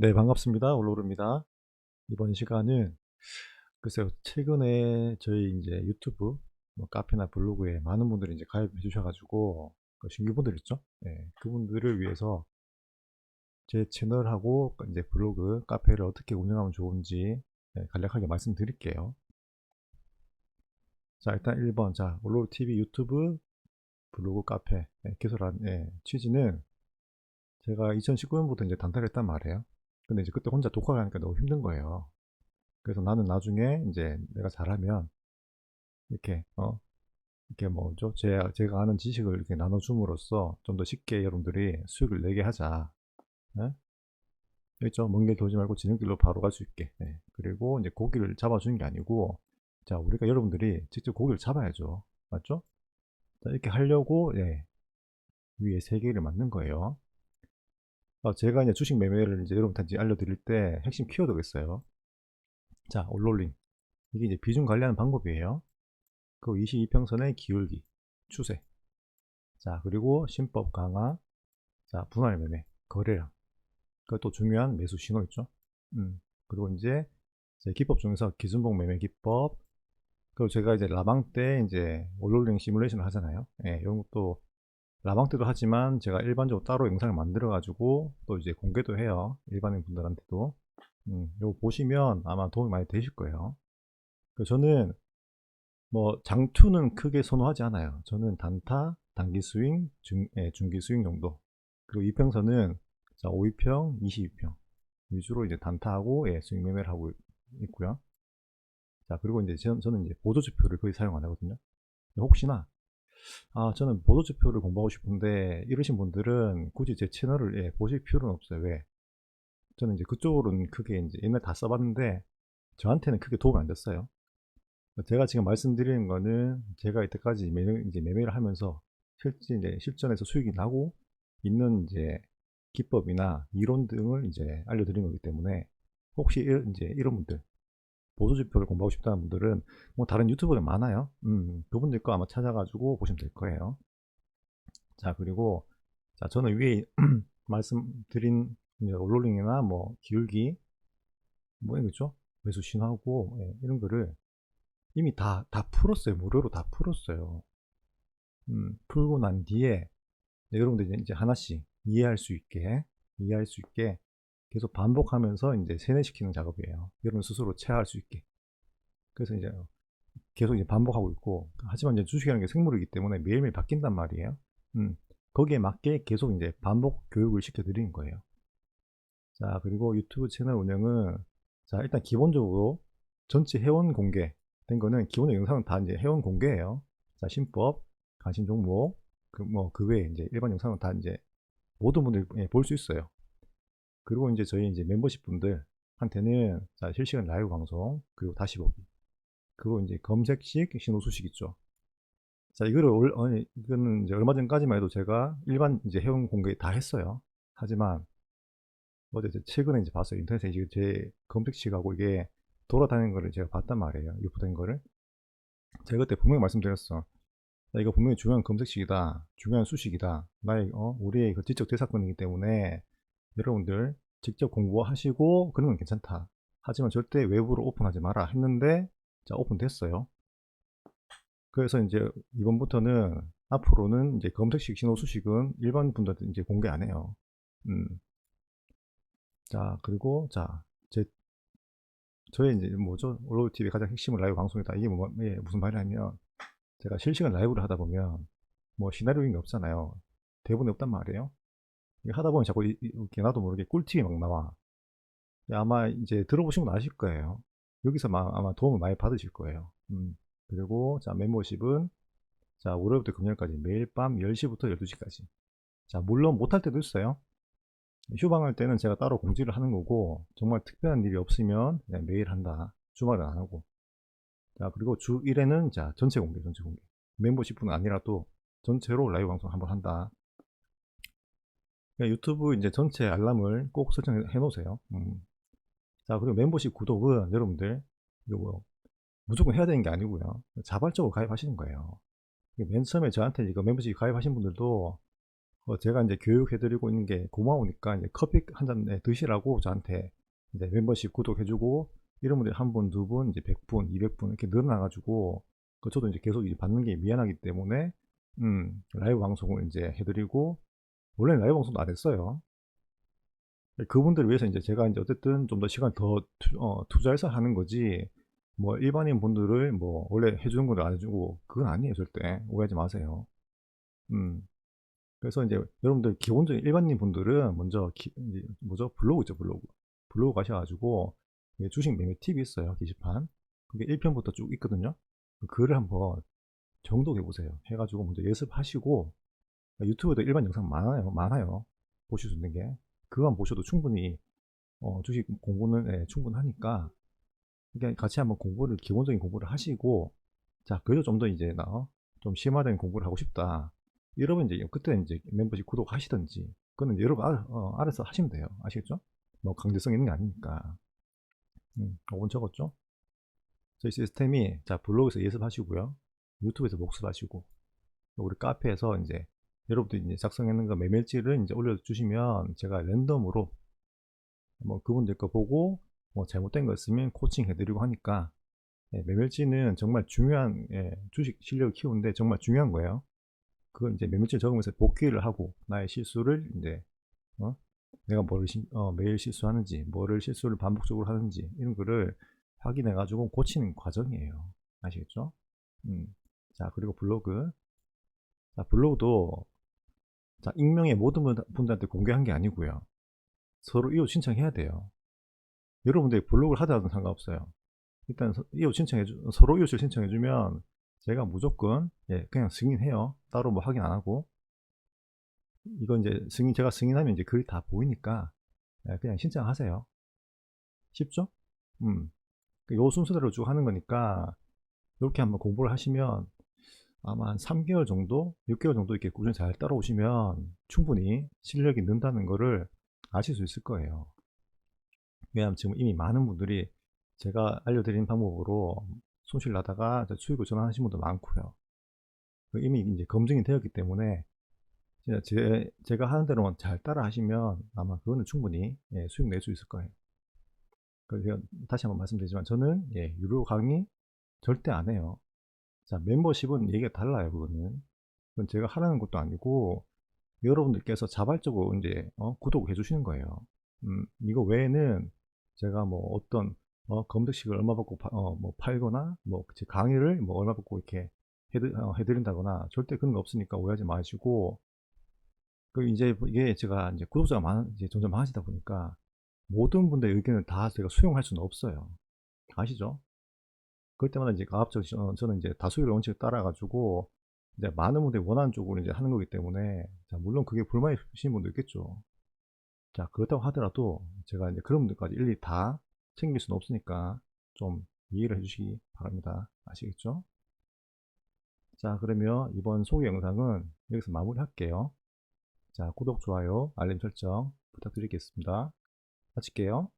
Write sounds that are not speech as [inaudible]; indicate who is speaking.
Speaker 1: 네, 반갑습니다. 올로르입니다. 이번 시간은 글쎄요, 최근에 저희 이제 유튜브, 뭐 카페나 블로그에 많은 분들이 이제 가입해 주셔가지고 그 신규분들 있죠? 네, 그분들을 위해서 제 채널하고 이제 블로그, 카페를 어떻게 운영하면 좋은지 네, 간략하게 말씀드릴게요. 자, 일단 1번, 자, 올로르 TV 유튜브, 블로그, 카페 네, 개설한 네, 취지는 제가 2019년부터 이제 단타를 했단 말이에요. 근데 이제 그때 혼자 독학을 하니까 너무 힘든 거예요. 그래서 나는 나중에 이제 내가 잘하면 이렇게 어 이렇게 뭐죠? 제가 제가 아는 지식을 이렇게 나눠줌으로써 좀 더 쉽게 여러분들이 수익을 내게 하자. 네? 있죠? 먼길 돌지 말고 지름길로 바로 갈 수 있게. 네. 그리고 이제 고기를 잡아주는 게 아니고, 자 우리가 여러분들이 직접 고기를 잡아야죠. 맞죠? 자, 이렇게 하려고 예, 위에 세 개를 만든 거예요. 어, 제가 이제 주식 매매를 이제 여러분한테 알려드릴 때 핵심 키워드가 있어요. 자, 올롤링. 이게 이제 비중 관리하는 방법이에요. 그 22평선의 기울기, 추세. 자, 그리고 신법 강화. 자, 분할 매매, 거래량. 그것도 중요한 매수 신호 있죠. 음, 그리고 이제 제 기법 중에서 기준봉 매매 기법. 그리고 제가 이제 라방 때 이제 올롤링 시뮬레이션을 하잖아요. 예, 이런 것도 라방 때도 하지만 제가 일반적으로 따로 영상을 만들어 가지고 또 이제 공개도 해요. 일반인 분들한테도. 음, 이거 보시면 아마 도움이 많이 되실 거예요. 저는 뭐 장투는 크게 선호하지 않아요. 저는 단타 단기 스윙 중, 예, 중기 스윙 정도. 그리고 이평선은 자 5위평 22평 위주로 이제 단타하고 예, 스윙 매매를 하고 있고요. 자 그리고 이제 저는 이제 보조 지표를 거의 사용 안 하거든요. 혹시나 아, 저는 보도지표를 공부하고 싶은데 이러신 분들은 굳이 제 채널을 예, 보실 필요는 없어요. 왜? 저는 이제 그쪽으로는 크게 이제 옛날 다 써봤는데 저한테는 크게 도움이 안 됐어요. 제가 지금 말씀드리는 거는 제가 이때까지 매매, 이제 매매를 하면서 실제 이제 실전에서 수익이 나고 있는 이제 기법이나 이론 등을 이제 알려드리는 거기 때문에 혹시 이제 이런 분들 보수 지표를 공부하고 싶다는 분들은 뭐 다른 유튜버들 많아요. 음, 그분들 거 아마 찾아가지고 보시면 될 거예요. 자, 그리고 자, 저는 위에 [clears throat] 말씀드린 올롤링이나 뭐 기울기 뭐 이거죠? 매수 신호하고 예, 이런 거를 이미 다, 다 풀었어요. 무료로 다 풀었어요. 음, 풀고 난 뒤에 네, 여러분들 이제 하나씩 이해할 수 있게 이해할 수 있게 계속 반복하면서 이제 세뇌시키는 작업이에요. 여러분 스스로 체화할 수 있게. 그래서 이제 계속 이제 반복하고 있고, 하지만 이제 주식이라는 게 생물이기 때문에 매일매일 바뀐단 말이에요. 음, 거기에 맞게 계속 이제 반복 교육을 시켜드리는 거예요. 자, 그리고 유튜브 채널 운영은, 자, 일단 기본적으로 전체 회원 공개 된 거는 기본적 영상은 다 이제 회원 공개예요. 자, 신법, 관심 종목, 그, 뭐, 그 외에 이제 일반 영상은 다 이제 모든 분들이 예, 볼수 있어요. 그리고 이제 저희 이제 멤버십 분들한테는 자, 실시간 라이브 방송, 그리고 다시 보기. 그리고 이제 검색식 신호 수식 있죠. 자, 이거를, 올, 어, 이거는 이제 얼마 전까지만 해도 제가 일반 이제 회원 공개 다 했어요. 하지만, 어제 최근에 이제 봤어요. 인터넷에 이제 제 검색식하고 이게 돌아다니는 거를 제가 봤단 말이에요. 유포된 거를. 제가 그때 분명히 말씀드렸어. 자, 이거 분명히 중요한 검색식이다. 중요한 수식이다. 나의, 어, 우리의 그 지적 대사건이기 때문에 여러분들 직접 공부하시고 건 괜찮다. 하지만 절대 외부로 오픈하지 마라 했는데 자 오픈됐어요. 그래서 이제 이번부터는 앞으로는 이제 검색식 신호 수식은 일반 분들한테 이제 공개 안 해요. 음. 자 그리고 자제 저의 이제 뭐죠 올로드 TV 가장 핵심은 라이브 방송이다. 이게 뭐, 예, 무슨 말이냐면 제가 실시간 라이브를 하다 보면 뭐 시나리오인 게 없잖아요. 대본이 없단 말이에요. 하다 보면 자꾸 이렇게 나도 모르게 꿀팁이 막 나와. 아마 이제 들어보시면 아실 거예요. 여기서 아마 도움을 많이 받으실 거예요. 음. 그리고 자 멤버십은 자 월요일부터 금요일까지 매일 밤 10시부터 12시까지. 자 물론 못할 때도 있어요. 휴방할 때는 제가 따로 공지를 하는 거고 정말 특별한 일이 없으면 매일 한다. 주말은 안 하고. 자 그리고 주 1회는 자 전체 공개 전체 공개. 멤버십뿐 아니라도 전체로 라이브 방송 한번 한다. 유튜브 이제 전체 알람을 꼭 설정해 놓으세요. 음. 자, 그리고 멤버십 구독은 여러분들 이거 무조건 해야 되는 게 아니고요. 자발적으로 가입하시는 거예요. 맨 처음에 저한테 이거 멤버십 가입하신 분들도 어, 제가 이제 교육해드리고 있는 게 고마우니까 이제 커피 한 잔 드시라고 저한테 이제 멤버십 구독해주고 이런 분들이 한 분, 두 분, 이제 100분, 200분 이렇게 늘어나가지고 그 저도 이제 계속 이제 받는 게 미안하기 때문에 음, 라이브 방송을 이제 해드리고 원래 는 라이브 방송도 안 했어요. 그분들을 위해서 이제 제가 이제 어쨌든 좀 더 시간 더 투, 어, 투자해서 하는 거지 뭐 일반인 분들을 뭐 원래 해주는 거를 안 해주고 그건 아니에요 절대 오해하지 마세요. 음. 그래서 이제 여러분들 기본적인 일반인 분들은 먼저 기, 뭐죠 블로그 있죠 블로그 블로그 가셔가지고 주식 매매 팁이 있어요 게시판 그게 1편부터 쭉 있거든요 그 글을 한번 정독해 보세요 해가지고 먼저 연습하시고 유튜브에도 일반 영상 많아요 많아요. 보실 수 있는 게. 그거만 보셔도 충분히 어, 주식 공부는 네, 충분하니까 그러니까 같이 한번 공부를 기본적인 공부를 하시고 자 그래도 좀더 이제 나좀 심화된 공부를 하고 싶다. 여러분 이제 그때 이제 멤버십 구독하시든지 그거는 여러분 알, 어, 알아서 하시면 돼요. 아시겠죠? 뭐 강제성 있는 게 아니니까. 음, 5분 적었죠? 저희 시스템이 자 블로그에서 예습하시고요. 유튜브에서 복습하시고 우리 카페에서 이제 여러분들이 이제 작성했는 거 메밀지를 이제 올려주시면 제가 랜덤으로 뭐 그분들 거 보고 뭐 잘못된 거 있으면 코칭 해드리고 하니까 예, 메밀지는 정말 중요한 예, 주식 실력을 키우는데 정말 중요한 거예요. 그걸 이제 메밀지 적으면서 복귀를 하고 나의 실수를 이제 어? 내가 뭘 어, 매일 실수하는지 뭐를 실수를 반복적으로 하는지 이런 거를 확인해 가지고 고치는 과정이에요. 아시겠죠? 음. 자 그리고 블로그 자 블로그도 자, 익명의 모든 분들한테 공개한 게 아니고요. 서로 이웃 신청해야 돼요. 여러분들이 블로그를 하더라도 상관없어요. 일단 이웃 신청해 주, 서로 이웃을 신청해 주면 제가 무조건 예, 그냥 승인해요. 따로 뭐 확인 안 하고. 이건 이제 승인 제가 승인하면 이제 글이 다 보이니까 예, 그냥 신청하세요. 쉽죠? 음. 요 순서대로 쭉 하는 거니까 이렇게 한번 공부를 하시면 아마 한 3개월 정도, 6개월 정도 이렇게 꾸준히 잘 따라오시면 충분히 실력이 는다는 것을 아실 수 있을 거예요. 왜냐하면 지금 이미 많은 분들이 제가 알려드린 방법으로 손실 나다가 수익을 전환하신 분도 많고요. 그 이미 이제 검증이 되었기 때문에 제, 제가 하는 대로만 잘 따라 하시면 아마 그거는 충분히 예, 수익 낼 수 있을 거예요. 그래서 다시 한번 말씀드리지만 저는 예, 유료 강의 절대 안 해요. 자, 멤버십은 얘기가 달라요, 그거는. 그건 제가 하라는 것도 아니고, 여러분들께서 자발적으로 이제, 어, 구독해 주시는 거예요. 음, 이거 외에는 제가 뭐 어떤, 어, 검색식을 얼마 받고, 파, 어, 뭐 팔거나, 뭐, 제 강의를 뭐 얼마 받고 이렇게 해드, 어, 해드린다거나, 절대 그런 거 없으니까 오해하지 마시고, 그 이제 이게 제가 이제 구독자가 많, 이제 점점 많아지다 보니까, 모든 분들의 의견을 다 제가 수용할 수는 없어요. 아시죠? 그럴 때마다 이제 가급적 저는 이제 다수결 원칙을 따라가지고 이제 많은 분들이 원하는 쪽으로 이제 하는 거기 때문에 자, 물론 그게 불만이 있으신 분도 있겠죠. 자 그렇다고 하더라도 제가 이제 그런 분들까지 일일이 다 챙길 수는 없으니까 좀 이해를 해주시기 바랍니다. 아시겠죠? 자 그러면 이번 소개 영상은 여기서 마무리할게요. 자 구독, 좋아요, 알림 설정 부탁드리겠습니다. 마칠게요.